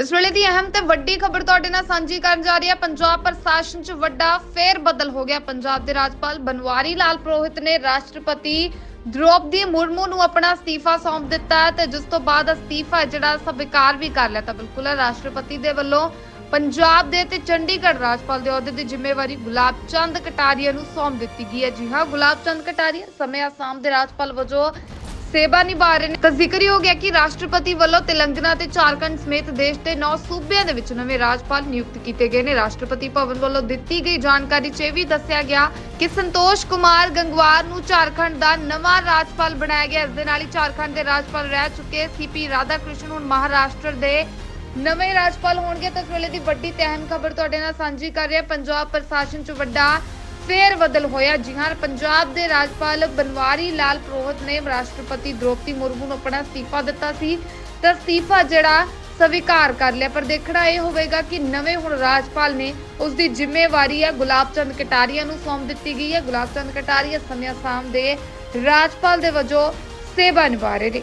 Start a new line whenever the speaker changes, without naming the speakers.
ਇਸ ਵੇਲੇ ਦੀ ਅਹਿਮ ਤੇ ਵੱਡੀ ਖਬਰ ਤੁਹਾਡੇ ਨਾਲ ਸਾਂਝੀ ਕਰਨ ਜਾ ਰਹੀ ਹੈ। ਪੰਜਾਬ ਪ੍ਰਸ਼ਾਸਨ 'ਚ ਵੱਡਾ ਫੇਰ ਬਦਲ ਹੋ ਗਿਆ। ਪੰਜਾਬ ਦੇ ਰਾਜਪਾਲ ਬਨਵਾਰੀ ਲਾਲ ਪ੍ਰੋਹਿਤ ਨੇ ਰਾਸ਼ਟਰਪਤੀ ਦ੍ਰੋਪਦੀ ਮੁਰਮੂ ਨੂੰ ਆਪਣਾ ਅਸਤੀਫਾ ਸੌਂਪ ਦਿੱਤਾ ਹੈ ਤੇ ਜਿਸ ਤੋਂ ਬਾਅਦ ਅਸਤੀਫਾ ਜਿਹੜਾ ਸਵੀਕਾਰ ਵੀ ਕਰ ਲਿਆ ਤਾਂ ਬਿਲਕੁਲ ਰਾਸ਼ਟਰਪਤੀ ਦੇ ਵੱਲੋਂ ਪੰਜਾਬ ਦੇ ਤੇ ਚੰਡੀਗੜ੍ਹ ਰਾਜਪਾਲ ਦੇ ਅਹੁਦੇ ਦੀ ਜ਼ਿੰਮੇਵਾਰੀ ਗੁਲਾਬ ਚੰਦ ਕਟਾਰੀਆ ਨੂੰ ਸੌਂਪ ਦਿੱਤੀ ਗਈ ਹੈ। ਜੀ ਹਾਂ, ਗੁਲਾਬ ਚੰਦ ਕਟਾਰੀਆ, ਸਮੇਂ ਆਸਾਮ ਦੇ ਰਾਜਪਾਲ ਵਜੋਂ ਸੇਵਾ ਨਿਭਾ ਰਹੇ ਨੇ। ਤਾਂ ਜ਼ਿਕਰ ਹੋ ਗਿਆ ਕਿ ਰਾਸ਼ਟਰਪਤੀ ਵੱਲੋਂ ਤੇਲੰਗਨਾ ਤੇ ਝਾਰਖੰਡ ਸਮੇਤ ਦੇਸ਼ ਦੇ 9 ਸੂਬਿਆਂ ਦੇ ਵਿੱਚ ਨਵੇਂ ਰਾਜਪਾਲ ਨਿਯੁਕਤ ਕੀਤੇ ਗਏ ਨੇ। ਰਾਸ਼ਟਰਪਤੀ ਭਵਨ ਵੱਲੋਂ ਦਿੱਤੀ ਗਈ ਜਾਣਕਾਰੀ 'ਚ ਇਹ ਵੀ ਦੱਸਿਆ ਗਿਆ ਕਿ ਸੰਤੋਸ਼ ਕੁਮਾਰ ਗੰਗਵਾਰ ਨੂੰ ਝਾਰਖੰਡ ਦਾ ਨਵਾਂ ਰਾਜਪਾਲ ਬਣਾਇਆ ਗਿਆ। ਇਸ ਦੇ ਨਾਲ ਹੀ ਝਾਰਖੰਡ ਦੇ ਰਾਜਪਾਲ ਰਹਿ ਚੁੱਕੇ ਸੀਪੀ ਰਾਧਾ ਕ੍ਰਿਸ਼ਨ ਹੁਣ ਮਹਾਰਾਸ਼ਟਰ ਦੇ ਨਵੇਂ ਰਾਜਪਾਲ ਹੋਣਗੇ। ਤਾਂ ਇਸ ਵੇਲੇ ਦੀ ਵੱਡੀ ਤੇ ਅਹਿਮ ਖਬਰ ਤੁਹਾਡੇ ਨਾਲ ਸਾਂਝੀ ਕਰ ਰਿਹਾ। ਪੰਜਾਬ ਪ੍ਰਸ਼ਾਸਨ 'ਚ ਵੱਡਾ ਫੇਰ ਬਦਲ ਹੋਇਆ ਜੀ ਹਾਂ। ਪੰਜਾਬ ਦੇ ਰਾਜਪਾਲ ਬਨਵਾਰੀ ਲਾਲ ਪ੍ਰੋਹਿਤ ਨੇ ਰਾਸ਼ਟਰਪਤੀ ਦ੍ਰੋਪਦੀ ਮੁਰਮੂ ਨੂੰ ਆਪਣਾ ਅਸਤੀਫਾ ਦਿੱਤਾ ਸੀ। ਤਾਂ ਅਸਤੀਫਾ ਜਿਹੜਾ ਸਵੀਕਾਰ ਕਰ ਲਿਆ। ਪਰ ਦੇਖਣਾ ਇਹ ਹੋਵੇਗਾ ਕਿ ਨਵੇਂ ਹੁਣ ਰਾਜਪਾਲ ਨੇ ਉਸ ਦੀ ਜ਼ਿੰਮੇਵਾਰੀ ਹੈ। ਗੁਲਾਬ ਚੰਦ ਕਟਾਰੀਆ ਨੂੰ ਸੌਂਪ ਦਿੱਤੀ ਗਈ ਹੈ। ਗੁਲਾਬ ਚੰਦ ਕਟਾਰੀਆ ਸਮਿਆ ਸਾਮ ਦੇ ਰਾਜਪਾਲ ਦੇ ਵਜੋਂ ਸੇਵਾ ਨਿਭਾ ਰਹੇ ਨੇ।